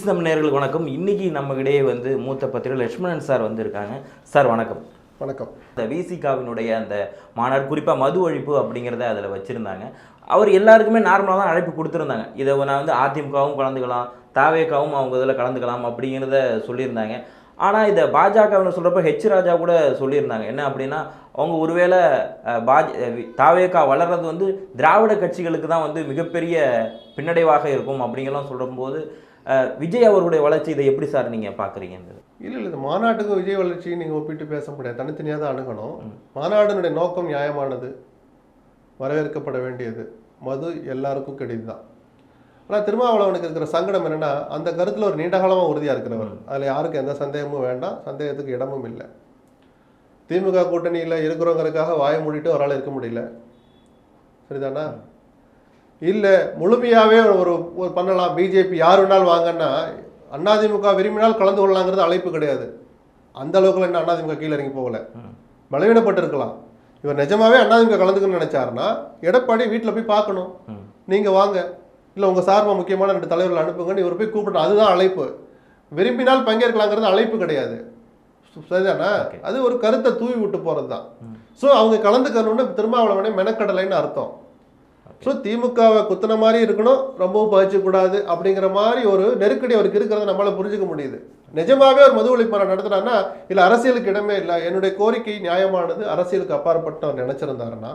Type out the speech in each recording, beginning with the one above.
ஈஸ்டம் நேர்களுக்கு வணக்கம். இன்னைக்கு நம்மகிடையே வந்து மூத்த பத்திரிகை லட்சுமணன் சார் வந்திருக்காங்க. சார் வணக்கம். வணக்கம். இந்த விசிகாவினுடைய அந்த மாநாடு குறிப்பாக மது ஒழிப்பு அப்படிங்கிறத அதில் வச்சுருந்தாங்க. அவர் எல்லாருக்குமே நார்மலாக தான் அழைப்பு கொடுத்துருந்தாங்க. இதை நான் வந்து அதிமுகவும் கலந்துக்கலாம் தாவேக்காவும் அவங்க இதில் கலந்துக்கலாம் அப்படிங்கிறத சொல்லியிருந்தாங்க. ஆனால் இதை பாஜகவில் சொல்கிறப்ப ஹெச் ராஜா கூட சொல்லியிருந்தாங்க. என்ன அப்படின்னா அவங்க ஒருவேளை பாஜ அஹ், வி- தாவேகா வளர்றது வந்து திராவிட கட்சிகளுக்கு தான் வந்து மிகப்பெரிய பின்னடைவாக இருக்கும் அப்படிங்கலாம் சொல்லும்போது விஜய் அவர்களுடைய வளர்ச்சி இதை எப்படி சார் நீங்கள் பார்க்குறீங்க இல்லை இல்லை இந்த மாநாட்டுக்கு விஜய் வளர்ச்சி நீங்கள் ஒப்பிட்டு பேச முடியாது. தனித்தனியாக தான் அணுகணும். மாநாடுனுடைய நோக்கம் நியாயமானது வரவேற்கப்பட வேண்டியது. மது எல்லாருக்கும் கிடையாது தான். ஆனால் திருமாவளவனுக்கு இருக்கிற சங்கடம் என்னன்னா அந்த கருத்தில் ஒரு நீண்ட காலமாக உறுதியாக இருக்கிறவர். அதில் யாருக்கும் எந்த சந்தேகமும் வேண்டாம். சந்தேகத்துக்கு இடமும் இல்லை. திமுக கூட்டணியில் இருக்கிறவங்களுக்காக வாய மூடிட்டு அவரால் இருக்க முடியல. சரிதானா? இல்லை முழுமையாகவே ஒரு ஒரு பண்ணலாம். பிஜேபி யார் வேணாலும் வாங்கன்னா அதிமுக விரும்பினால் கலந்து கொள்ளலாங்கிறது அழைப்பு கிடையாது. அந்த அளவுக்குலாம் என்ன அதிமுக கீழே இறங்கி போகல. பலவீனப்பட்டிருக்கலாம். இவர் நிஜமாவே அதிமுக கலந்துக்கணும்னு நினைச்சாருன்னா எடப்பாடி வீட்டில் போய் பார்க்கணும். நீங்கள் வாங்க. இல்லை உங்கள் சார்பாக முக்கியமான ரெண்டு தலைவர்கள் அனுப்புங்கன்னு இவர் போய் கூப்பிடணும். அதுதான் அழைப்பு. விரும்பினால் பங்கேற்கலாங்கிறது அழைப்பு கிடையாது. சரிதானா. அது ஒரு கருத்தை தூவி விட்டு போகிறது தான். ஸோ அவங்க கலந்துக்கணும்னு திருமாவளவனே மெனக்கடலைன்னு அர்த்தம். ஸோ திமுகவை குத்துன மாதிரி இருக்கணும் ரொம்பவும் பகிச்சக்கூடாது அப்படிங்கிற மாதிரி ஒரு நெருக்கடி அவருக்கு இருக்கிறத நம்மளால புரிஞ்சுக்க முடியுது. நிஜமாவே ஒரு மது ஒழிப்பு மாநாடு நடத்துனாருன்னா இல்லை அரசியலுக்கு இடமே இல்லை என்னுடைய கோரிக்கை நியாயமானது அரசியலுக்கு அப்பாற்பட்டு அவர் நினைச்சிருந்தாருன்னா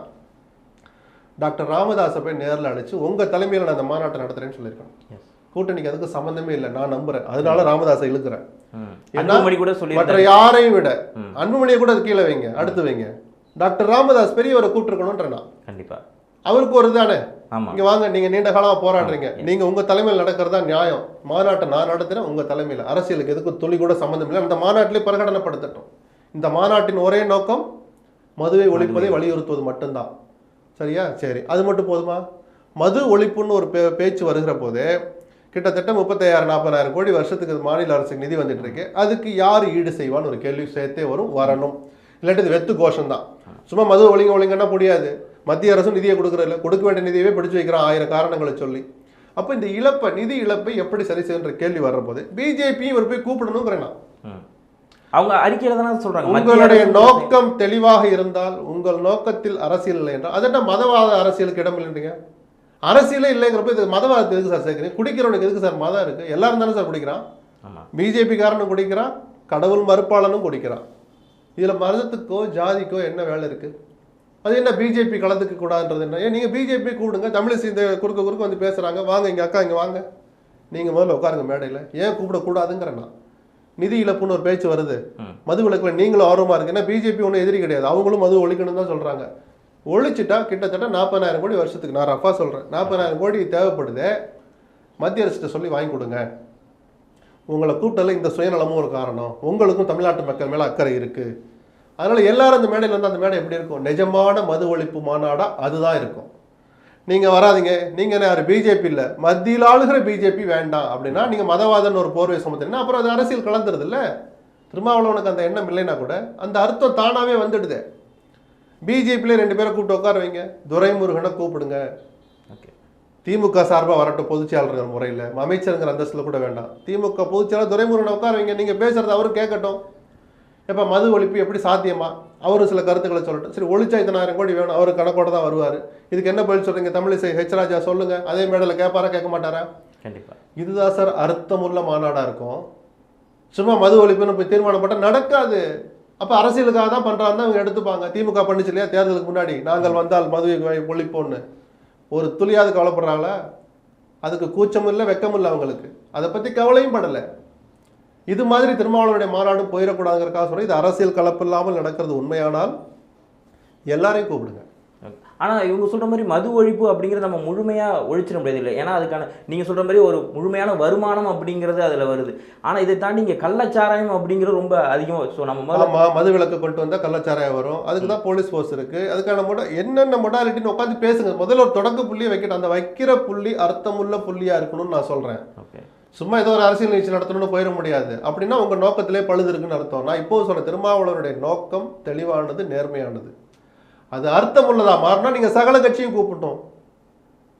டாக்டர் ராமதாஸை போய் நேரில் அழைச்சு உங்கள் தலைமையில் நான் அந்த மாநாட்டை நடத்துறேன்னு சொல்லியிருக்கேன். கூட்டணிக்கு அதுக்கு சம்மந்தமே இல்லை நான் நம்புறேன். அதனால ராமதாஸை இழுக்கிறேன். கூட மற்ற யாரையும் விட ம். அன்புமணியை கூட அது கீழே வைங்க அடுத்து வைங்க. டாக்டர் ராமதாஸ் பெரியவரை கூப்பிட்டுருக்கணுன்ற நான் கண்டிப்பா. அவருக்கு ஒரு தானே? இங்க வாங்க நீங்க நீண்ட காலமா போராடுறீங்க. நீங்க உங்க தலைமையில் நடக்கிறதா நியாயம். மாநாட்டை நான் நடத்துறேன் உங்க தலைமையில். அரசியலுக்கு எதுக்கும் துளி கூட சம்மந்தம் இல்லை. அந்த மாநாட்டிலே பிரகடனப்படுத்தட்டும். இந்த மாநாட்டின் ஒரே நோக்கம் மதுவை ஒழிப்பதை வலியுறுத்துவது மட்டும்தான். சரியா? சரி. அது மட்டும் போதுமா? மது ஒழிப்புன்னு ஒரு பே பேச்சு வருகிற போது கிட்டத்தட்ட முப்பத்தாயிரம் நாற்பதாயிரம் கோடி வருஷத்துக்கு மாநில அரசுக்கு நிதி வந்துட்டு இருக்கு அதுக்கு யார் ஈடு செய்வான்னு ஒரு கேள்வி சேர்த்தே வரும் வரணும். இல்லாட்டி இது வெத்து கோஷம் தான் சும்மா மது ஒழிங்க ஒழிங்கன்னா முடியாது. மத்திய அரசும் நிதியை கொடுக்குறதில்ல கொடுக்க வேண்டிய நிதியவே பிடிச்சு வைக்கிறான் ஆயிரம் காரணங்களை சொல்லி. அப்போ இந்த இழப்பை நிதி இழப்பை எப்படி சரி செய்யன்ற கேள்வி வர்றபோது பிஜேபியும் இவர் போய் கூப்பிடணுங்கிறேன் நான். அவங்க அறிக்கையில தானே சொல்றாங்க. மத்திய உங்களுடைய அரசு நோக்கம் தெளிவாக இருந்தால் உங்கள் நோக்கத்தில் அரசியல் இல்லை என்றால் அது என்ன மதவாத அரசியலுக்கு இடம் இல்லைன்றீங்க? அரசியலே இல்லைங்கிறப்ப இது மதவாதத்தை எதுக்கு சார் சேர்க்குறீங்க? குடிக்கிறவனுக்கு எதுக்கு சார் மதம் இருக்கு? எல்லாரும் தானே சார் குடிக்கிறான். பிஜேபி காரனும் குடிக்கிறான் கடவுள் மறுப்பாளனும் குடிக்கிறான். இதுல மதத்துக்கோ ஜாதிக்கோ என்ன வேலை இருக்கு? அது என்ன பிஜேபி கலந்துக்க கூடாதுன்றது என்ன? ஏன் நீங்க பிஜேபி கூடுங்க. தமிழிசை இந்த குறுக்க குறுக்க வந்து பேசுறாங்க. வாங்க இங்க அக்கா இங்க வாங்க. நீங்க முதல்ல உட்காருங்க மேடையில. ஏன் கூப்பிடக்கூடாதுங்கிறேன் நான். நிதி இழப்புன்னு ஒரு பேச்சு வருது. மது விலக்குல நீங்களும் ஆர்வமா இருக்கு. ஏன்னா பிஜேபி ஒன்றும் எதிரி கிடையாது. அவங்களும் மது ஒழிக்கணும் தான் சொல்றாங்க. ஒழிச்சிட்டா கிட்டத்தட்ட நாற்பதாயிரம் கோடி வருஷத்துக்கு. நான் ரஃபா சொல்றேன். நாற்பதாயிரம் கோடி தேவைப்படுதே மத்திய அரசிட்ட சொல்லி வாங்கி கொடுங்க. உங்களை கூட்டல இந்த சுயநலமும் ஒரு காரணம். உங்களுக்கும் தமிழ்நாட்டு மக்கள் மேல அக்கறை இருக்கு. அதனால எல்லாரும் அந்த மேடையில் வந்து அந்த மேடை எப்படி இருக்கும்? நிஜமான மது ஒழிப்பு மாநாடா? அதுதான் இருக்கும். நீங்க வராதீங்க. நீங்க என்ன பிஜேபி இல்ல. மத்தியில் ஆளுகிற பிஜேபி வேண்டாம் அப்படின்னா நீங்க மதவாதம்னு ஒரு போர்வை சுமத்துறீங்கன்னா அப்புறம் அது அரசியல் கலந்துருது இல்ல திருமாவளவனுக்கு அந்த எண்ணம் இல்லைன்னா கூட அந்த அர்த்தம் தானாவே வந்துடுது. பிஜேபியில ரெண்டு பேரை கூப்பிட்டு உட்கார வைங்க. துரைமுருகனை கூப்பிடுங்க. ஓகே. திமுக சார்பாக வரட்டும் பொதுச்செயலாளர் முறையில். அமைச்சருங்கிற அந்தஸ்தில் கூட வேண்டாம். திமுக பொதுச்செயலாளர் துரைமுருகனை உட்கார வைங்க. நீங்கள் பேசுறது அவரும் கேட்கட்டும். எப்போ மது ஒழிப்பு எப்படி சாத்தியமா? அவரும் சில கருத்துக்களை சொல்லட்டும் சரி ஒழிச்சா இத்தனாயிரம் கோடி வேணும். அவர் கணக்கோட தான் வருவார். இதுக்கு என்ன பதில் சொல்றீங்க? தமிழிசை ஹெச் ராஜா சொல்லுங்க. அதே மேடையில் கேட்பாரா கேட்க மாட்டாரா? கண்டிப்பா. இதுதான் சார் அர்த்தமுள்ள மாநாடா இருக்கும். சும்மா மது ஒழிப்புன்னு போய் தீர்மானம் போட்டா நடக்காது. அப்ப அரசியலுக்காக தான் பண்றாங்க அவங்க எடுத்துப்பாங்க. திமுக பண்ணுச்சு இல்லையா? தேர்தலுக்கு முன்னாடி. நாங்கள் வந்தால் மதுவை ஒழிப்போம்னு ஒரு துளியாவது கவலைப்படுறாங்களா? அதுக்கு கூச்சமும் இல்லை வெக்கமும் இல்லை அவங்களுக்கு. அதை பத்தி கவலையும் படலை. இது மாதிரி திருமாவளவனுடைய மாநாடும் போயிடக்கூடாதுங்கிறக்காக சொல்றேன். இது அரசியல் கலப்பு இல்லாமல் நடக்கிறது உண்மையானால் எல்லாரையும் கூப்பிடுங்க. Okay. ஆனா இவங்க சொல்ற மாதிரி மது ஒழிப்பு அப்படிங்கிறது நம்ம முழுமையா ஒழிச்சிட முடியாது இல்லை ஏன்னா அதுக்கான நீங்க சொல்ற மாதிரி ஒரு முழுமையான வருமானம் அப்படிங்கிறது அதுல வருது. ஆனா இதை தாண்டி இங்க கள்ளச்சாராயம் அப்படிங்கிறது ரொம்ப அதிகம் ஸோ நம்ம முதல்ல ஆமா மது விலக்கு கொண்டு வந்தா கள்ளச்சாராயம் வரும். அதுக்கு தான் போலீஸ் ஃபோர்ஸ் இருக்கு. அதுக்கான மொட என்னென்ன மொடாலிட்டின்னு உட்காந்து பேசுங்க. முதல்ல ஒரு தொடக்க புள்ளியை வைக்கட்டும். அந்த வைக்கிற புள்ளி அர்த்தமுள்ள புள்ளியா இருக்கணும்னு நான் சொல்றேன். ஓகே. சும்மா ஏதோ ஒரு அரசியல் நிகழ்ச்சி நடத்தணும்னு போயிட முடியாது. அப்படின்னா உங்கள் நோக்கத்திலே பழுது இருக்குன்னு அர்த்தம். நான் இப்போது சொன்ன திருமாவளவனுடைய நோக்கம் தெளிவானது நேர்மையானது. அது அர்த்தம் உள்ளதா? மாறினா நீங்கள் சகல கட்சியும் கூப்பிட்டோம்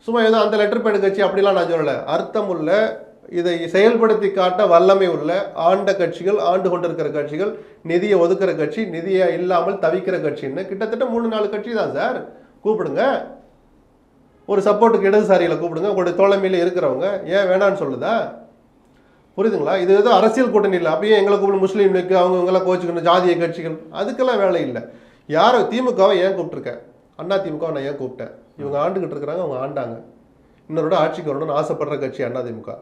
சும்மா ஏதோ அந்த லெட்டர் பேடு கட்சி அப்படிலாம் நான் சொல்லலை. அர்த்தம் உள்ள இதை செயல்படுத்தி காட்ட வல்லமை உள்ள ஆண்ட கட்சிகள் ஆண்டு கொண்டிருக்கிற கட்சிகள் நிதியை ஒதுக்குற கட்சி நிதியை இல்லாமல் தவிக்கிற கட்சின்னு கிட்டத்தட்ட மூணு நாலு கட்சி தான் சார். கூப்பிடுங்க. ஒரு சப்போர்ட்டுக்கு இடதுசாரிகளை கூப்பிடுங்க. உங்களுடைய தோழமையில் இருக்கிறவங்க ஏன் வேணான்னு சொல்லுதா? புரியுதுங்களா? இது ஏதோ அரசியல் கூட்டணி இல்லை. அப்பயே எங்களை கூப்பிடு முஸ்லீம் லீக் அவங்க இவங்கெல்லாம் கோச்சுக்கணும் ஜாதிய கட்சிகள் அதுக்கெல்லாம் வேலை இல்லை. யாரோ? திமுகவை ஏன் கூப்பிட்டுருக்கேன் அண்ணா திமுகவை நான் ஏன் கூப்பிட்டேன்? இவங்க ஆண்டுகிட்டு இருக்கிறாங்க அவங்க ஆண்டாங்க. இன்னொரு ஆட்சிக்கு வரணும்னு ஆசைப்படுற கட்சி அண்ணா திமுக.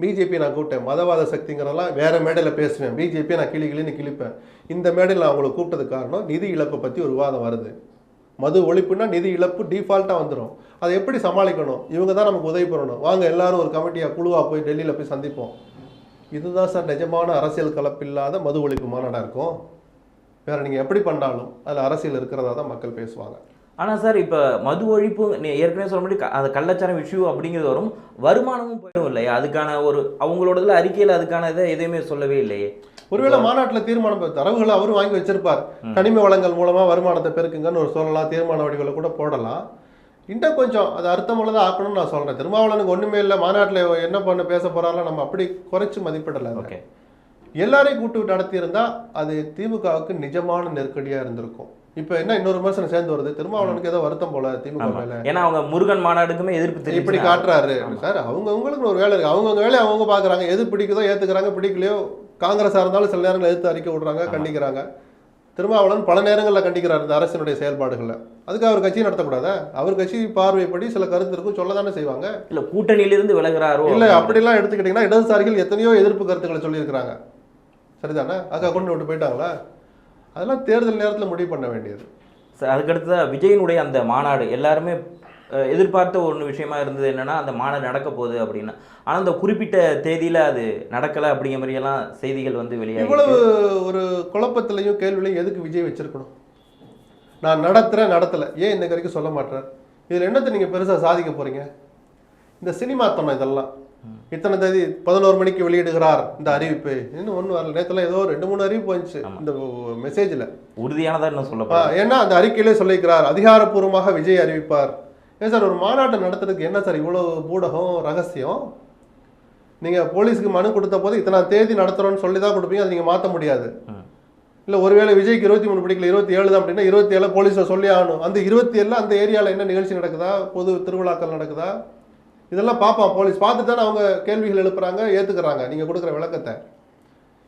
பிஜேபி நான் கூப்பிட்டேன். மதவாத சக்திங்கிறதெல்லாம் வேறு மேடையில் பேசுவேன். பிஜேபி நான் கிளி கிளின்னு கிழிப்பேன். இந்த மேடையில் நான் அவங்களை கூப்பிட்டது காரணம் நிதி இழப்பை பற்றி ஒரு விவாதம் வருது. மது ஒழிப்புனா நிதி இழப்பு டிஃபால்ட்டாக வந்துடும் அதை எப்படி சமாளிக்கணும்? இவங்க தான் நமக்கு உதவி பண்ணணும். வாங்க எல்லாரும் ஒரு கமிட்டியாக குழுவாக போய் டெல்லியில் போய் சந்திப்போம். இதுதான் சார் நிஜமான அரசியல் கலப்பில்லாத மது ஒழிப்பு மாநாடாக இருக்கும். வேறு நீங்கள் எப்படி பண்ணாலும் அதில் அரசியல் இருக்கிறதா தான் மக்கள் பேசுவாங்க. ஆனால் சார் இப்போ மது ஒழிப்பு ஏற்கனவே சொல்ல முடியும் அது கள்ளச்சாரம் இஷ்யூ அப்படிங்கிறது வரும். வருமானமும் போயிடும் இல்லையா? அதுக்கான ஒரு அவங்களோடதுல அறிக்கையில் அதுக்கான இதை எதுவுமே சொல்லவே இல்லையே. ஒருவேளை மாநாட்டில் தீர்மானம் தரவுகளை அவரும் வாங்கி வச்சிருப்பார். கனிம வளங்கள் மூலமா வருமானத்தை பெருக்குங்கன்னு ஒரு சொல்லலாம் தீர்மான வடிவில் கூட போடலாம். இன்னும் கொஞ்சம் அது அர்த்தமுள்ளதாக ஆக்கணும்னு நான் சொல்றேன். திருமாவளவனுக்கு ஒண்ணுமே இல்லை மாநாட்டில் என்ன பண்ண பேச போறாரோ நம்ம அப்படி குறைச்சு மதிப்பிடல. ஓகே. எல்லாரையும் கூட்டு விட்டு நடத்தியிருந்தா அது திமுகவுக்கு நிஜமான நெருக்கடியா இருந்திருக்கும். இப்போ என்ன இன்னொரு விமர்சனம் சேர்ந்து வருது? திருமாவளவனுக்கு ஏதோ வருத்தம் போல திமுக மேல. ஏன்னா அவங்க முருகன் மாநாடுக்குமே எதிர்ப்பு இப்படி காட்டுறாரு. சார் அவங்க அவங்களுக்கு ஒரு வேலை இருக்கு. அவங்கவுங்க வேலையை அவங்க பாக்குறாங்க எது பிடிக்குதோ ஏத்துக்கிறாங்க பிடிக்கலையோ காங்கிரஸா இருந்தாலும் சில நேரங்கள் எதிர்த்து அறிக்கை விடுறாங்க கண்டிக்கிறாங்க. திருமாவளவன் பல நேரங்களில் கண்டிக்கிறார் இந்த அரசினுடைய செயல்பாடுகளில். அதுக்கு அவர் கட்சி நடத்தக்கூடாதா? அவர் கட்சி பார்வைப்படி சில கருத்து இருக்கும் சொல்ல தானே செய்வாங்க. இல்ல கூட்டணியிலிருந்து விலகுறாரோ? இல்ல அப்படிலாம் எடுத்துக்கிட்டீங்கன்னா இடதுசாரிகள் எத்தனையோ எதிர்ப்பு கருத்துக்களை சொல்லியிருக்கிறாங்க. சரிதானே? அக்கா கொண்டு விட்டு போயிட்டாங்களா? அதெல்லாம் தேர்தல் நேரத்தில் முடிவு பண்ண வேண்டியது. சார் அதுக்கடுத்து விஜயனுடைய அந்த மாநாடு எல்லாருமே எதிர்பார்த்த ஒன்று விஷயமா இருந்தது என்னன்னா அந்த மாநாடு நடக்க போகுது அப்படின்னு. ஆனால் அந்த குறிப்பிட்ட தேதியில அது நடக்கலை அப்படிங்கிற மாதிரி எல்லாம் செய்திகள் வந்து வெளியாகி இவ்வளவு ஒரு குழப்பத்திலையும் கேள்விலையும் எதுக்கு விஜய் வச்சிருக்கணும்? நான் நடத்துறேன் நடத்தல. ஏன் இன்னைக்கு வரைக்கும் சொல்ல மாட்டேன் இதுல என்னத்தை நீங்க பெருசா சாதிக்க போறீங்க? இந்த சினிமா தனம் இதெல்லாம். இத்தனை தேதி பதினோரு மணிக்கு வெளியிடுகிறார் இந்த அறிவிப்பு. இன்னும் ஒன்றும் வரல. நேத்துல ஏதோ ரெண்டு மூணு அறிவிப்பு வந்துச்சு. இந்த மெசேஜ்ல உறுதியானதா இன்னும் ஆ, சொல்ல ஏன்னா அந்த அறிக்கையிலே சொல்லிக்கிறார் அதிகாரப்பூர்வமாக விஜய் அறிவிப்பார். ஏன் சார் ஒரு மாநாட்டை நடத்துறதுக்கு என்ன சார் இவ்வளவு பூடகம் ரகசியம்? நீங்க போலீஸ்க்கு மனு கொடுத்த போது இத்தனை தேதி நடத்துறோம்னு சொல்லி தான் கொடுப்பீங்க அதை நீங்க மாத்த முடியாது. இல்ல ஒருவேளை விஜய்க்கு இருபத்தி மூணு பிடிக்கல இருபத்தி ஏழு தான் அப்படின்னா இருபத்தி ஏழு போலீஸை சொல்லி ஆகணும். அந்த இருபத்தி ஏழுல அந்த ஏரியால என்ன நிகழ்ச்சி நடக்குதா? பொது திருவிழாக்கள் நடக்குதா? இதெல்லாம் பார்ப்பான் போலீஸ் பார்த்து தானே அவங்க கேள்விகள் எழுப்புறாங்க ஏத்துக்கிறாங்க. நீங்க கொடுக்குற விளக்கத்தை.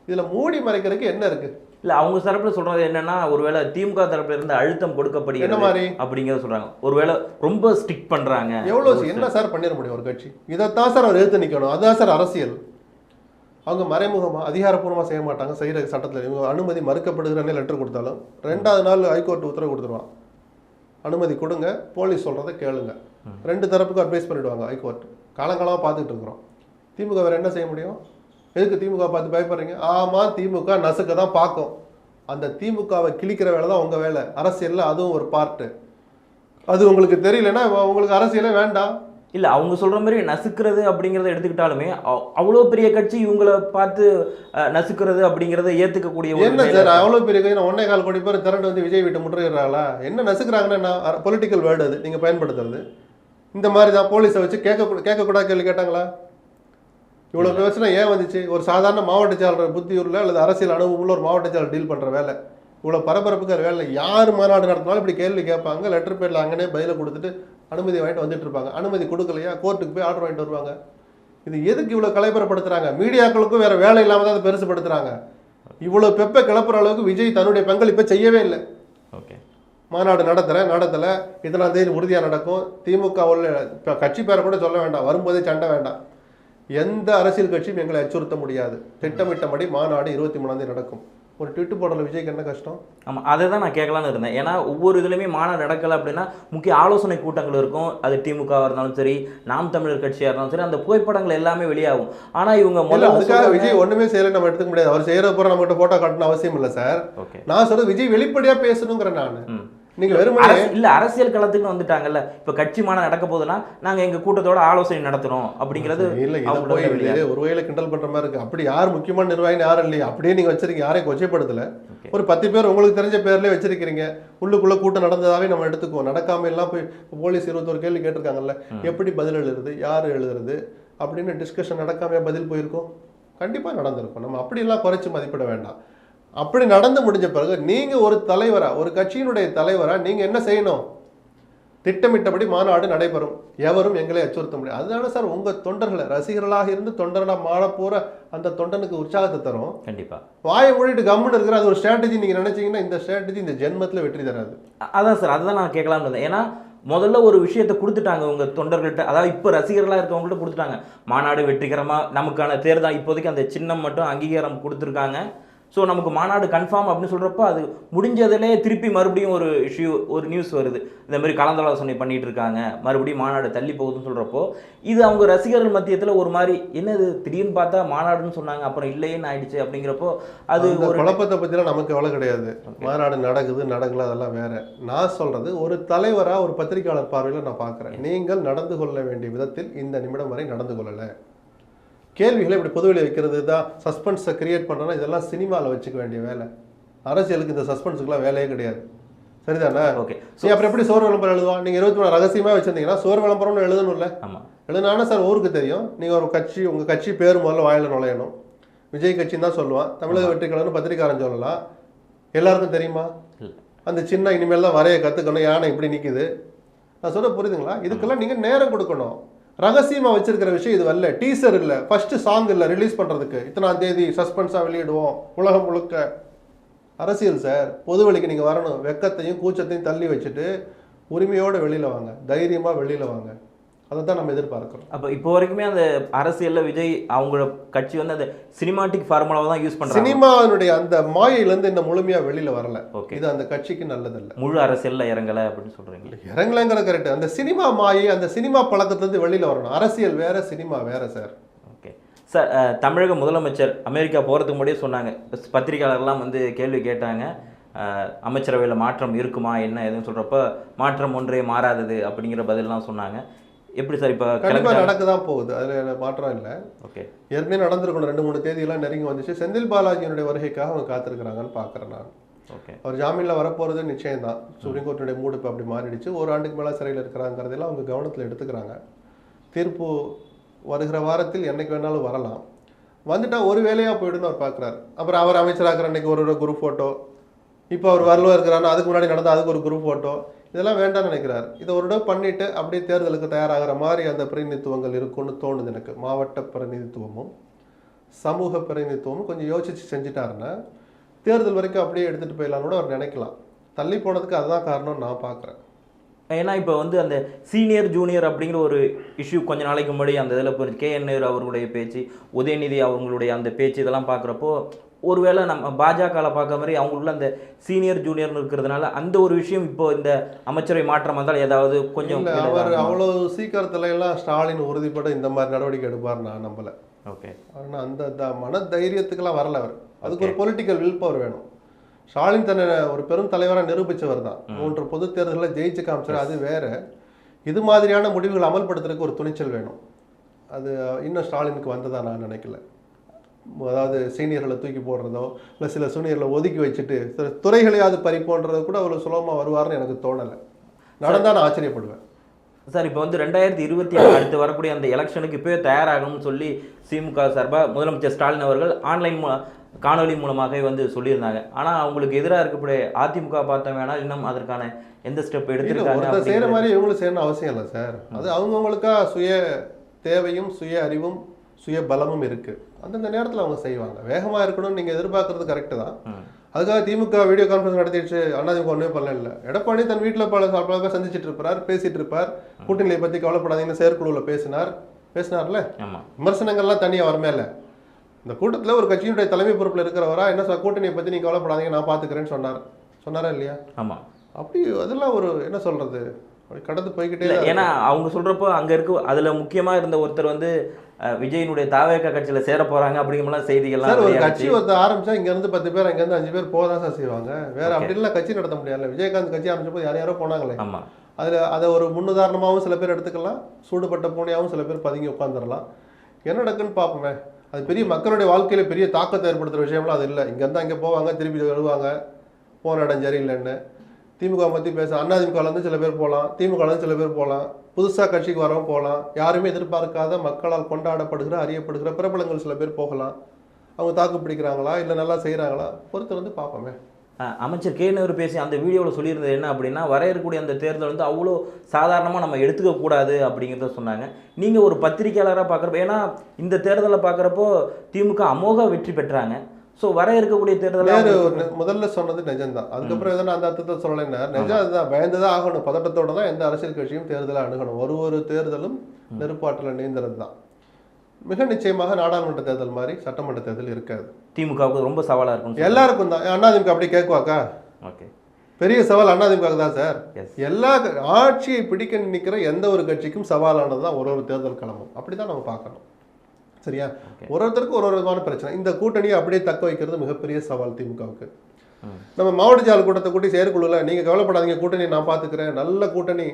இதுல மூடி மறைக்கிறதுக்கு என்ன இருக்கு? இல்ல அவங்க தரப்புல சொல்றது என்னன்னா ஒருவேளை திமுக தரப்புல இருந்து அழுத்தம் என்ன கொடுக்கப்படுகிறது மாதிரி? அப்படிங்கிறத சொல்றாங்க. ஒருவேளை ரொம்ப ஸ்ட்ரிக்ட் பண்றாங்க. எவ்வளவு என்ன சார் பண்ணிட முடியும் ஒரு கட்சி? இதைத்தான் சார் அவர் எடுத்து நிக்கணும். அதுதான் சார் அரசியல். அவங்க மறைமுகமா அதிகாரப்பூர்வமா செய்ய மாட்டாங்க. செய்யற சட்டத்தில் இவங்க அனுமதி மறுக்கப்படுகிறன்னு லெட்டர் கொடுத்தாலும் ரெண்டாவது நாள் ஹைகோர்ட் உத்தரவு கொடுத்துருவான். அனுமதி கொடுங்க போலீஸ் சொல்றதை கேளுங்க. ரெண்டு தரப்புக்கும் அட்வைஸ் பண்ணிடுவாங்க ஹைகோர்ட் காலங்காலமா பார்த்துட்டு இருக்கிறோம். திமுக வேற என்ன செய்ய முடியும்? எதுக்கு திமுக பார்த்து பயப்படுறீங்க? ஆமா திமுக நசுக்க தான் பார்க்கும். அந்த திமுகவை கிழிக்கிற வேலை தான் உங்க வேலை. அரசியல்ல அதுவும் ஒரு பார்ட்டு அது உங்களுக்கு தெரியலன்னா உங்களுக்கு அரசியலே வேண்டாம். இல்ல அவங்க சொல்ற மாதிரி நசுக்கிறது அப்படிங்கறத எடுத்துக்கிட்டாலுமே அவ்- அவ்வளவு பெரிய கட்சி இவங்கள பார்த்து நசுக்கிறது அப்படிங்கறத ஏத்துக்கக்கூடிய ஒரு என்ன சார் அவ்வளோ பெரிய கை ஒன்னே கால் கோடி பேர் திரண்டு வந்து விஜய் வீட்டை முற்றுகிறாங்களா என்ன நசுக்கிறாங்கன்னா பொலிட்டிக்கல் வேர்டு அது நீங்கள் பயன்படுத்துறது? இந்த மாதிரி தான் போலீஸை வச்சு கேட்க கேட்கக்கூடாது கேள்வி கேட்டாங்களா? இவ்வளோ பிரச்சனை ஏன் வந்துச்சு? ஒரு சாதாரண மாவட்ட செயலர் புத்தியூரில் அல்லது அரசியல் அனுபவமுள்ள ஒரு மாவட்ட செயலர் டீல் பண்ணுற வேலை. இவ்வளோ பரபரப்புக்கு வேலை. யார் மாநாடு நடத்தினாலும் இப்படி கேள்வி கேட்பாங்க லெட்டர் பேரில் அங்கனே பதிலை கொடுத்துட்டு அனுமதி வாங்கிட்டு வந்துட்டு இருப்பாங்க. அனுமதி கொடுக்கலையா? கோர்ட்டுக்கு போய் ஆர்டர் வாங்கிட்டு வருவாங்க. இது எதுக்கு இவ்வளோ கலைபரப்படுத்துறாங்க மீடியாக்களுக்கும் வேற வேலை இல்லாமல் தான் அதை பெருசுப்படுத்துறாங்க இவ்வளோ பெப்பை கிளப்புற அளவுக்கு விஜய் தன்னுடைய பங்களிப்பை செய்யவே இல்லை. ஓகே. மாநாடு நடத்துகிறேன் நடத்தலை. இதெல்லாம் தேதி உறுதியாக நடக்கும். திமுக உள்ள இப்போ கட்சி பேரை கூட சொல்ல வேண்டாம். வரும்போதே சண்டை வேண்டாம். எந்த அரசியல் கட்சியும் எங்களை அச்சுறுத்த முடியாது. திட்டமிட்டபடி மாநாடு இருபத்தி மூணாம் தேதி நடக்கும். ஒரு ட்விட்டு போடுற விஜய்க்கு என்ன கஷ்டம்? ஆமா அதை தான் நான் கேட்கலான்னு இருந்தேன். ஏன்னா ஒவ்வொரு இதுலையுமே மாநாடு நடக்கலை அப்படின்னா முக்கிய ஆலோசனை கூட்டங்கள் இருக்கும். அது திமுகவாக இருந்தாலும் சரி நாம் தமிழர் கட்சியாக இருந்தாலும் சரி அந்த புகைப்படங்கள் எல்லாமே வெளியாகும். ஆனா இவங்க முதல்ல அதுக்காக விஜய் ஒண்ணுமே செய்யல நம்ம எடுத்துக்க முடியாது. அவர் செய்யற போற நம்மகிட்ட போட்டோ காட்டணும் அவசியம் இல்லை சார் ஓகே நான் சொல்றது விஜய் வெளிப்படையா பேசணுங்கிறேன் நான். நீங்க வெறுமனே இல்ல அரசியல் களத்துக்கு வந்துட்டாங்கல்ல. இப்ப கட்சி மாநாடு நடக்க போகுதுன்னா நாங்க எங்க கூட்டத்தோட ஆலோசனை நடத்துறோம் அப்படிங்கிறது இல்ல இதை அவங்களோட போய் வெளியா- இது ஒரு வகையில கிண்டல் பண்ற மாதிரி இருக்கு. அப்படி யார் முக்கியமான நிர்வாகின்னு யாரும் இல்லையா. அப்படியே நீங்க வச்சிருக்கீங்க. யாரையும் கொச்சைப்படுத்தல. ஒரு பத்து பேர் உங்களுக்கு தெரிஞ்ச பேர்லயே வச்சிருக்கீங்க உள்ளுக்குள்ள கூட்டம் நடந்ததாவே நம்ம எடுத்துக்குவோம். நடக்காம எல்லாம் போய் போலீஸ் இருபத்தொரு கேள்வி கேட்டிருக்காங்கல்ல. எப்படி பதில் எழுதுறது? யார் எழுதுறது? அப்படின்னு டிஸ்கஷன் நடக்காம பதில் போயிருக்கோம்? கண்டிப்பா நடந்திருக்கும். நம்ம அப்படியெல்லாம் குறைச்சு மதிப்பிட வேண்டாம். அப்படி நடந்து முடிஞ்ச பிறகு நீங்க ஒரு தலைவரா ஒரு கட்சியினுடைய தலைவரா நீங்க என்ன செய்யணும்? திட்டமிட்டபடி மாநாடு நடைபெறும். எவரும் எங்களை அச்சுறுத்த முடியாது. அதனால சார் உங்க தொண்டர்களை ரசிகர்களாக இருந்து தொண்டர்களா மாற போற அந்த தொண்டனுக்கு உற்சாகத்தை தரும். கண்டிப்பா. வாயை மூடிட்டு கம்முன்னு இருக்கிற அது ஒரு ஸ்ட்ராட்டஜி நீங்க நினைச்சீங்கன்னா இந்த ஸ்ட்ராட்டஜி இந்த ஜென்மத்துல வெற்றி தராது. அதான் சார் அதுதான் நான் கேட்கலாம்னு இருந்தேன். ஏன்னா முதல்ல ஒரு விஷயத்தை கொடுத்துட்டாங்க உங்க தொண்டர்கள்ட்ட. அதாவது இப்போ ரசிகர்களாக இருக்கவங்கள்ட்ட கொடுத்துட்டாங்க. மாநாடு வெற்றிகரமாக நமக்கான தேர்தல் இப்போதைக்கு அந்த சின்னம் மட்டும் அங்கீகாரம் கொடுத்துருக்காங்க. ஸோ நமக்கு மாநாடு கன்ஃபார்ம் அப்படின்னு சொல்கிறப்போ அது முடிஞ்சதிலே திருப்பி மறுபடியும் ஒரு இஷ்யூ ஒரு நியூஸ் வருது. இந்த மாதிரி கலந்தாலோசனை பண்ணிட்டு இருக்காங்க. மறுபடியும் மாநாடு தள்ளி போகுதுன்னு சொல்கிறப்போ இது அவங்க ரசிகர்கள் மத்தியத்தில் ஒரு மாதிரி என்னது திடீர்னு பார்த்தா மாநாடுன்னு சொன்னாங்க அப்புறம் இல்லையேன்னு ஆயிடுச்சு அப்படிங்கிறப்போ அது ஒரு குழப்பத்தை பத்திலாம் நமக்கு கவலை கிடையாது. மாநாடு நடக்குது நடக்கல அதெல்லாம் வேற. நான் சொல்றது ஒரு தலைவரா ஒரு பத்திரிகையாளர் பார்வையில நான் பார்க்கிறேன். நீங்கள் நடந்து கொள்ள வேண்டிய விதத்தில் இந்த நிமிடம் வரை நடந்து கொள்ளல. கேள்விகளை இப்படி பொதுவெளி வைக்கிறது தான் சஸ்பென்ஸை கிரியேட் பண்ணுறோன்னா இதெல்லாம் சினிமாவில் வச்சுக்க வேண்டிய வேலை. அரசியலுக்கு இந்த சஸ்பென்ஸுக்குலாம் வேலையே கிடையாது. சரிதானே? ஓகே நீ அப்புறம் எப்படி சோறு விளம்பரம் எழுதுவான் நீங்கள் இருபத்தி மூணு ரகசியமாக வச்சிருந்தீங்கன்னா சோறு விளம்பரம்னு எழுதணும்ல. ஆமாம் எழுதினாலும் சார் ஊருக்கு தெரியும்? நீங்கள் ஒரு கட்சி உங்கள் கட்சி பேர் முதல்ல வாயில நுழையணும். விஜய் கட்சின்னு தான் சொல்லுவான் தமிழக வெற்றி கழகம்னு பத்திரிக்காரன் சொல்லலாம் எல்லாருக்கும் தெரியுமா? அந்த சின்ன இனிமேல் தான் வரைய கற்றுக்கணும் யானை இப்படி நிற்குது நான் சொல்ல புரியுதுங்களா? இதுக்கெல்லாம் நீங்கள் நேரம் கொடுக்கணும். ரகசியமாக வச்சிருக்கிற விஷயம் இது வரல டீசர் இல்லை. ஃபர்ஸ்ட் சாங் இல்லை. ரிலீஸ் பண்ணுறதுக்கு இத்தனாம் தேதி சஸ்பென்ஸாக வெளியிடுவோம். உலகம் முழுக்க. அரசியல் சார் பொதுவெளிக்கு நீங்கள் வரணும். வெக்கத்தையும் கூச்சத்தையும் தள்ளி வச்சுட்டு உரிமையோடு வெளியில் வாங்க. தைரியமாக வெளியில் வாங்க. அதை தான் நம்ம எதிர்பார்க்குறோம். அப்போ இப்போ வரைக்குமே அந்த அரசியல்ல விஜய் அவங்களோட கட்சி வந்து அந்த சினிமாட்டிக் ஃபார்முலாவை தான் யூஸ் பண்றாங்க. சினிமாவினுடைய அந்த மாயையிலேருந்து இன்னும் முழுமையாக வெளியில் வரல. ஓகே இது அந்த கட்சிக்கு நல்லதில்லை. முழு அரசியல்ல இறங்கல அப்படின்னு சொல்றீங்க. இறங்கலங்கிற கரெக்ட் அந்த சினிமா மாயை அந்த சினிமா பழக்கத்துலேருந்து வெளியில் வரணும். அரசியல் வேற சினிமா வேற சார் ஓகே சார் தமிழக முதலமைச்சர் அமெரிக்கா போகிறதுக்கு முன்னாடியே சொன்னாங்க. பத்திரிகையாளர்லாம் வந்து கேள்வி கேட்டாங்க. அமைச்சரவையில் மாற்றம் இருக்குமா என்ன ஏதுன்னு சொல்கிறப்ப மாற்றம் ஒன்றே மாறாதது அப்படிங்கிற பதிலெலாம் சொன்னாங்க. எப்படி சார் இப்போ கண்டிப்பாக நடக்க தான் போகுது. அதில் மாற்றம் இல்லை. ஓகே. ஏற்கனவே நடந்திருக்கணும். ரெண்டு மூணு தேதியெல்லாம் நெருங்கி வந்துச்சு. செந்தில் பாலாஜியினுடைய வருகைக்காக அவங்க காத்திருக்கிறாங்கன்னு பார்க்குறேன் நான். ஓகே. அவர் ஜாமீனில் வரப்போகிறது நிச்சயம் தான் சுப்ரீம் கோர்ட்டுடைய மூடு இப்போ அப்படி மாறிடுச்சு. ஒரு ஆண்டுக்கு மேலே சிறையில் இருக்கிறாங்கிறதெல்லாம் அவங்க கவனத்தில் எடுத்துக்கிறாங்க. தீர்ப்பு வருகிற வாரத்தில் என்னைக்கு வேணாலும் வரலாம். வந்துட்டா ஒரு வேலையாக போயிடுன்னு அவர் பார்க்குறாரு அப்புறம் அவர் அமைச்சராகிற அன்னைக்கு ஒரு ஒரு குரூப் ஃபோட்டோ இப்போ அவர் வரல இருக்கிறாருன்னா அதுக்கு முன்னாடி நடந்த அதுக்கு ஒரு குரூப் ஃபோட்டோ இதெல்லாம் வேண்டாம்னு நினைக்கிறார். இதை ஒரு தடவை பண்ணிட்டு அப்படியே தேர்தலுக்கு தயாராகிற மாதிரி அந்த பிரதிநிதித்துவங்கள் இருக்கும்னு தோணுது எனக்கு. மாவட்ட பிரதிநிதித்துவமும் சமூக பிரதிநிதித்துவமும் கொஞ்சம் யோசிச்சு செஞ்சுட்டாருன்னா தேர்தல் வரைக்கும் அப்படியே எடுத்துகிட்டு போயிடலாம் கூட அவர் நினைக்கலாம். தள்ளி போனதுக்கு அதுதான் காரணம்னு நான் பார்க்குறேன். ஏன்னா இப்போ வந்து அந்த சீனியர் ஜூனியர் அப்படிங்கிற ஒரு இஷ்யூ கொஞ்ச நாளைக்கு முன்னாடி அந்த இதில் போயிருச்சு கே. என். நேரு அவர்களுடைய பேச்சு உதயநிதி அவங்களுடைய அந்த பேச்சு இதெல்லாம் பார்க்குறப்போ ஒருவேளை நம்ம பாஜகவில் பார்க்க மாதிரி அவங்களுக்குள்ள அந்த சீனியர் ஜூனியர்னு இருக்கிறதுனால அந்த ஒரு விஷயம் இப்போ இந்த அமைச்சரவை மாற்றம் வந்தால் ஏதாவது கொஞ்சம் அவர் அவ்வளோ சீக்கிரத்துல எல்லாம் ஸ்டாலின் உறுதிப்பட இந்த மாதிரி நடவடிக்கை எடுப்பார் நான் நம்பல. ஓகே. ஆனால் அந்த மன தைரியத்துக்கெல்லாம் வரல அவர். அதுக்கு ஒரு பொலிட்டிக்கல் வில் பவர் வேணும். ஸ்டாலின் தன்னை ஒரு பெரும் தலைவராக நிரூபிச்சவர் தான். மூன்று பொது தேர்தலில் ஜெயிச்சு காமிச்சார் அது வேற. இது மாதிரியான முடிவுகள் அமல்படுத்துறதுக்கு ஒரு துணிச்சல் வேணும். அது இன்னும் ஸ்டாலினுக்கு வந்ததா நான் நினைக்கல. அதாவது சீனியர்களை தூக்கி போடுறதோ இல்லை சில சீனியர்களை ஒதுக்கி வச்சுட்டு சில துறைகளையாவது பறிப்போன்றது கூட அவ்வளோ சுலபமாக வருவார்னு எனக்கு தோணலை. நடந்தா நான் ஆச்சரியப்படுவேன். சார் இப்போ வந்து ரெண்டாயிரத்தி இருபத்தி ஆறு அடுத்து வரக்கூடிய அந்த எலெக்ஷனுக்கு இப்போயே தயாராகணும்னு சொல்லி திமுக சார்பாக முதலமைச்சர் ஸ்டாலின் அவர்கள் ஆன்லைன் காணொலி மூலமாகவே வந்து சொல்லியிருந்தாங்க. ஆனால் அவங்களுக்கு எதிராக இருக்கக்கூடிய அதிமுக பார்த்தோம் வேணால் இன்னும் அதற்கான எந்த ஸ்டெப் எடுத்திருக்காங்க அப்படிங்கிறது- மாதிரி இவங்களும் செய்யணும் அவசியம் இல்லை சார். அது அவங்கவுங்களுக்கா சுய தேவையும் சுய அறிவும் சுய பலமும் இருக்கு. அந்தந்த நேரத்துல அவங்க செய்வாங்க. வேகமா இருக்கணும்னு நீங்க எதிர்பார்க்கறது கரெக்டு தான். அதுக்காக திமுக வீடியோ கான்ஃபரன்ஸ் நடத்திடுச்சு. அண்ணாதிமுக ஒன்றுமே பண்ணல இல்லை. எடப்பாடி தன் வீட்டுல பல பல பேர் சந்திச்சிட்டு இருப்பார் பேசிட்டு இருப்பார். கூட்டணியை பத்தி கவலைப்படாதீங்கன்னு செயற்குழுவில் பேசினார். பேசினார்ல? விமர்சனங்கள்லாம் தனியா வரமே இல்லை. இந்த கூட்டத்துல ஒரு கட்சியினுடைய தலைமை பொறுப்புல இருக்கிறவரா என்ன சார் கூட்டணியை பத்தி நீங்க கவலைப்படாதீங்க நான் பாத்துக்கிறேன்னு சொன்னார். சொன்னாரா இல்லையா? ஆமாம் அப்படி அதெல்லாம் ஒரு என்ன சொல்றது? அப்படி கடந்து போய்கிட்டே இல்லை ஏன்னா அவங்க சொல்கிறப்போ அங்கே இருக்க அதில் முக்கியமாக இருந்த ஒருத்தர் வந்து விஜயினுடைய தாவேக கட்சியில் சேர போகிறாங்க அப்படிங்கிற செய்திகள்லாம் ஒரு. கட்சி ஒருத்த ஆரம்பிச்சா இங்க இருந்து பத்து பேர் அங்க இருந்து அஞ்சு பேர் போக தான் சார் செய்வாங்க. வேற Okay. அப்படி எல்லாம் கட்சி நடத்த முடியாதுல்ல. விஜயகாந்த் கட்சி ஆரம்பிச்சப்போ யார் யாரோ போனாங்களே. ஆமாம் அதுல அதை ஒரு முன்னுதாரணமாகவும் சில பேர் எடுத்துக்கலாம் சூடுபட்ட பூனையாகவும் சில பேர் பதுங்கி உட்காந்துடலாம் என்ன நடக்குன்னு பார்ப்போமே. அது பெரிய மக்களுடைய வாழ்க்கையில பெரிய தாக்கத்தை ஏற்படுத்துற விஷயம்லாம் அது இல்லை. இங்க இருந்து அங்கே போவாங்க திருப்பி வருவாங்க. போன இடம் சரியில்லைன்னு. திமுக பற்றி பேச அதிமுகலேருந்து சில பேர் போகலாம் திமுகலேருந்து சில பேர் போகலாம் புதுசாக கட்சிக்கு வரவும் போகலாம் யாருமே எதிர்பார்க்காத மக்களால் கொண்டாடப்படுகிற அறியப்படுகிற பிரபலங்கள் சில பேர் போகலாம். அவங்க தாக்கு பிடிக்கிறாங்களா? இல்லை நல்லா செய்கிறாங்களா பொறுத்து வந்து பார்ப்போமே. அமைச்சர் கேனவர் பேசி அந்த வீடியோவில் சொல்லியிருந்தது என்ன அப்படின்னா வர அந்த தேர்தல் வந்து அவ்வளோ சாதாரணமாக நம்ம எடுத்துக்க கூடாது அப்படிங்கிறத சொன்னாங்க. நீங்கள் ஒரு பத்திரிக்கையாளராக பார்க்குறப்ப ஏன்னா இந்த தேர்தலை பார்க்குறப்போ திமுக அமோக வெற்றி பெற்றாங்க. ஸோ வர இருக்கக்கூடிய நி- முதல்ல சொன்னது நிஜம்தான். அதுக்கப்புறம் எதனா அந்த அர்த்தத்தை சொல்லலைன்னா நிஜம் அதுதான் பயந்துதான் ஆகணும். பதட்டத்தோட தான் எந்த அரசியல் கட்சியும் தேர்தலை அணுகணும். ஒரு ஒரு தேர்தலும் நெருப்பாற்றில் நீந்தறது தான் மிக நிச்சயமாக நாடாளுமன்ற தேர்தல் மாதிரி சட்டமன்ற தேர்தல் இருக்காது. திமுகவுக்கு ரொம்ப சவாலாக இருக்கும் எல்லாருக்கும் தான். அண்ணாதிமுக அப்படி கேட்குவாக்கா? ஓகே. பெரிய சவால் அண்ணாதிமுக தான் சார். எல்லா ஆட்சியை பிடிக்க நிற்கிற எந்த ஒரு கட்சிக்கும் சவாலானது தான் ஒரு ஒரு தேர்தல் களமும் அப்படி தான் நம்ம பார்க்கணும். சரியா. ஒரு ஒருத்தருக்கும் ஒரு ஒரு விதமான பிரச்சனை. இந்த கூட்டணியை அப்படியே தக்க வைக்கிறது மிகப்பெரிய சவால் திமுகவுக்கு. நம்ம மாவட்ட செயல் கூட்டத்தை கூட்டி செயற்குழுல நீங்கள் கவலைப்படாதீங்க கூட்டணி நான் பார்த்துக்கிறேன் நல்ல கூட்டணி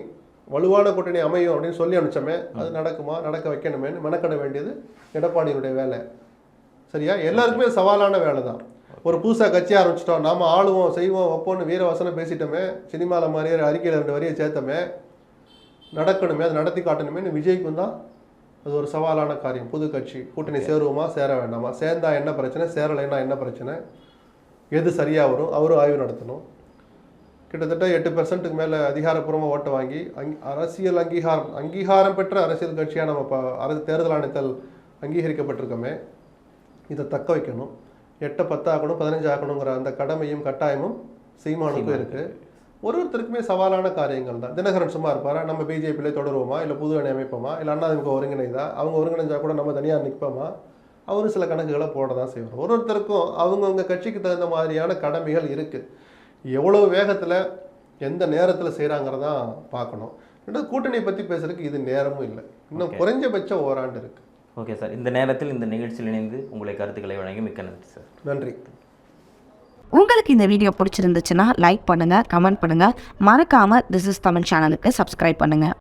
வலுவான கூட்டணி அமையும் அப்படின்னு சொல்லி அனுப்பிச்சோமே அது நடக்குமா நடக்க வைக்கணுமேன்னு மெனக்கட வேண்டியது எடப்பாடியினுடைய வேலை. சரியா? எல்லாருக்குமே சவாலான வேலை தான். ஒரு புதுசாக கட்சி ஆரம்பிச்சிட்டோம் நாம ஆளுவோம் செய்வோம் வைப்போம்னு வீர வசனம் பேசிட்டோமே சினிமாவில் மாதிரியே அறிக்கையில் ரெண்டு வரியை சேர்த்தோமே நடக்கணுமே அதை நடத்தி காட்டணுமேன்னு விஜய்க்கும் தான் அது ஒரு சவாலான காரியம். புது கட்சி கூட்டணி சேருவோமா சேர வேண்டாமா? சேர்ந்தா என்ன பிரச்சனை? சேரலைன்னா என்ன பிரச்சனை? எது சரியாக வரும்? அவரும் ஆய்வு நடத்தணும். கிட்டத்தட்ட எட்டு பெர்சன்ட்டுக்கு மேலே அதிகாரப்பூர்வமாக ஓட்டை வாங்கி அங் அரசியல் அங்கீகாரம் அங்கீகாரம் பெற்ற அரசியல் கட்சியாக நம்ம இப்போ அரசு தேர்தல் ஆணையத்தால் அங்கீகரிக்கப்பட்டிருக்கோமே. இதை தக்க வைக்கணும். எட்டை பத்தாக்கணும் பதினஞ்சு ஆக்கணுங்கிற அந்த கடமையும் கட்டாயமும் சீமானுக்கும் இருக்கு. ஒரு ஒருத்தருக்குமே சவாலான காரியங்கள் தான். தினகரன் சும்மா இருப்பாரா? நம்ம பிஜேபியிலே தொடருவோமா? இல்லை புது அணி அமைப்போமா? இல்லை அண்ணாதிமுக ஒருங்கிணைதா அவங்க ஒருங்கிணைஞ்சா கூட நம்ம தனியாக நிற்போமா? அவரும் சில கணக்குகளை போட தான் செய்வார். ஒரு ஒருத்தருக்கும் அவங்கவுங்க கட்சிக்கு தகுந்த மாதிரியான கடமைகள் இருக்கு. எவ்வளவு வேகத்தில் எந்த நேரத்தில் செய்கிறாங்கிறதான் பார்க்கணும். ரெண்டாவது கூட்டணியை பற்றி பேசுறதுக்கு இது நேரமும் இல்லை. இன்னும். குறைஞ்சபட்சம் ஓராண்டு இருக்கு. Okay sir. இந்த நேரத்தில் இந்த நிகழ்ச்சியில் இணைந்து உங்களை கருத்துக்களை வழங்கி மிக்க நன்றி சார். நன்றி. உங்களுக்கு இந்த வீடியோ பிடிச்சிருந்துச்சுன்னா லைக் பண்ணுங்கள் கமெண்ட் பண்ணுங்கள் மறக்காமல் திஸ் இஸ் தமிழ் சேனலுக்கு சப்ஸ்கிரைப் பண்ணுங்கள்